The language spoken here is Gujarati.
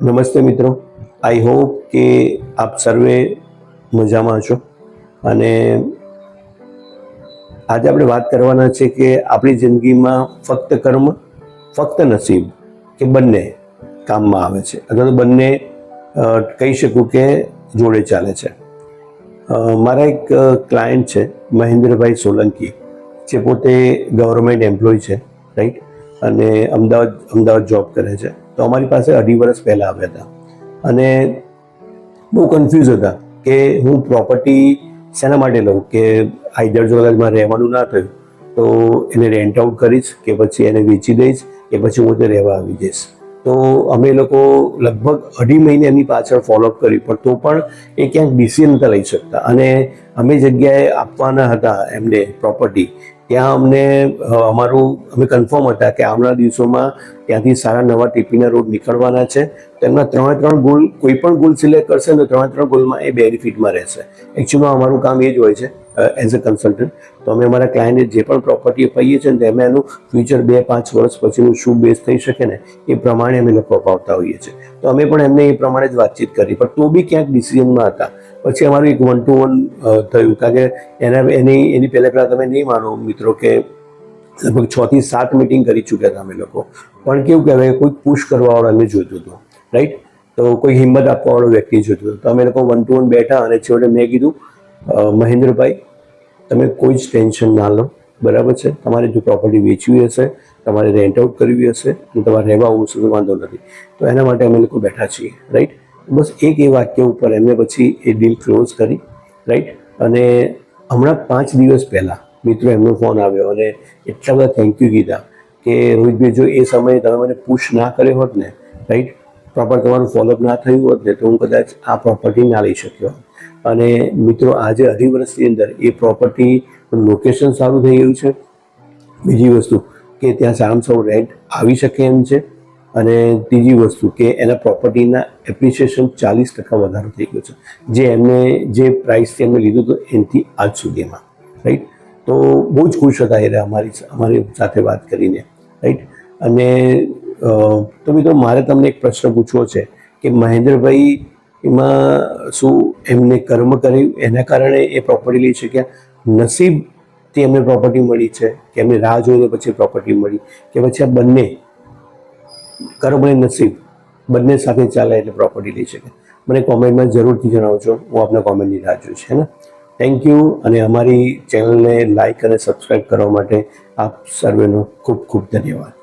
નમસ્તે મિત્રો. આઈ હોપ કે આપ સર્વે મજામાં છો. અને આજે આપણે વાત કરવાના છે કે આપણી જિંદગીમાં ફક્ત કર્મ, ફક્ત નસીબ કે બંને કામમાં આવે છે. અથવા તો બંને કહી શકું કે જોડે ચાલે છે. મારા એક ક્લાયન્ટ છે, મહેન્દ્રભાઈ સોલંકી, જે પોતે ગવર્મેન્ટ એમ્પ્લોય છે રાઈટ અને અમદાવાદ અમદાવાદ જોબ કરે છે. તો અમારી પાસે અઢી વર્ષ પહેલાં આવ્યા હતા. અને બહુ કન્ફ્યુઝ હતા કે હું પ્રોપર્ટી શેના માટે લઉં? કે આઈધર જો કદાચ રહેવાનું ના થયું, તો એને રેન્ટ આઉટ કરીશ કે પછી એને વેચી દઈશ કે પછી હું તે રહેવા આવી જઈશ. તો અમે લોકો લગભગ અઢી મહિને એમની પાછળ ફોલોઅપ કર્યું પણ તો પણ એ ક્યાંક ડિસિઝન નતા લઈ શકતા. અને અમે જગ્યાએ આપવાના હતા એમને પ્રોપર્ટી ત્યાં અમને અમારું, અમે કન્ફર્મ હતા કે આવનારા દિવસોમાં ત્યાંથી સારા નવા ટીપીના રોડ નીકળવાના છે. તો એમના ત્રણે ત્રણ ગોલ કોઈ પણ ગોલ સિલેક્ટ કરશે ને ત્રણે ત્રણ ગોલમાં એ બેનિફિટમાં રહેશે. એકચ્યુઅલમાં અમારું કામ એ જ હોય છે એઝ અ કન્સલ્ટન્ટ તો અમે અમારા ક્લાયન્ટને જે પણ પ્રોપર્ટી અપાઈએ છીએ ને તો એમાં એનું ફ્યુચર બે, પાંચ વર્ષ પછીનું શું બેઝ થઈ શકે ને એ પ્રમાણે અમે લોકો અપાવતા હોઈએ છીએ. તો અમે પણ એમને એ પ્રમાણે જ વાતચીત કરી. પણ તો બી ક્યાંક ડિસિઝનમાં હતા. પછી અમારું એક વન ટુ વન થયું. કારણ કે એના, એની એની પહેલાં પહેલાં તમે નહીં માનો મિત્રો કે લગભગ છ થી સાત મિટિંગ કરી ચૂક્યા હતા અમે લોકો. પણ કેવું કહેવાય હવે કોઈ પુશ કરવાવાળો અમે જોઈતું હતું. રાઈટ તો કોઈ હિંમત આપવાવાળો વ્યક્તિ જોઈતું હતું. તો અમે લોકો વન ટુ વન બેઠા અને છેવટે મેં કીધું મહેન્દ્રભાઈ, તમે કોઈ જ ટેન્શન ના લો. બરાબર છે? તમારે જો પ્રોપર્ટી વેચવી હશે, તમારે રેન્ટ આઉટ કરવી હશે અને તમારે રહેવા આવવું તો વાંધો નથી. તો એના માટે અમે લોકો બેઠા છીએ રાઈટ બસ એક એ વાક્ય ઉપર એમને પછી એ ડીલ ક્લોઝ કરી રાઈટ અને હમણાં પાંચ દિવસ પહેલાં મિત્રો એમનો ફોન આવ્યો અને એટલા બધા થેન્ક યુ કીધા કે રોહિતભાઈ, જો એ સમયે તમે મને પુશ ના કર્યો હોત ને રાઈટ પ્રોપર તમારું ફોલોઅપ ના થયું હોત ને તો હું કદાચ આ પ્રોપર્ટી ના લઈ શક્યો અને મિત્રો, આજે અઢી વર્ષની અંદર એ પ્રોપર્ટી લોકેશન સારું થઈ ગયું છે. બીજી વસ્તુ કે ત્યાં સારામાં સારું રેન્ટ આવી શકે એમ છે. અને ત્રીજી વસ્તુ કે એના પ્રોપર્ટીના એપ્રિસિએશન ચાલીસ ટકા વધારો થઈ ગયો છે. જે એમને, જે પ્રાઇસથી એમને લીધું હતું એનાથી આજ સુધીમાં. રાઈટ તો બહુ જ ખુશ હતા એ અમારી અમારી સાથે વાત કરીને. રાઈટ અને તો મિત્રો મારે તમને એક પ્રશ્ન પૂછવો છે કે મહેન્દ્રભાઈ એમાં શું એમને કર્મ કર્યું? એના કારણે એ પ્રોપર્ટી લઈ શક્યા નસીબથી એમને પ્રોપર્ટી મળી છે? કે એમને રાહ જોઈને પછી પ્રોપર્ટી મળી? કે પછી આ બંને કર્મ અને નસીબ બંને સાથે ચાલે એટલે પ્રોપર્ટી લઈ શકે મને કોમેન્ટમાં જરૂરથી જણાવજો. હું આપના કોમેન્ટની રાહ જોઈશ, હે ને? થેન્ક યુ અને અમારી ચેનલને લાઇક અને સબસ્ક્રાઈબ કરવા માટે આપ સર્વેનો ખૂબ ખૂબ ધન્યવાદ.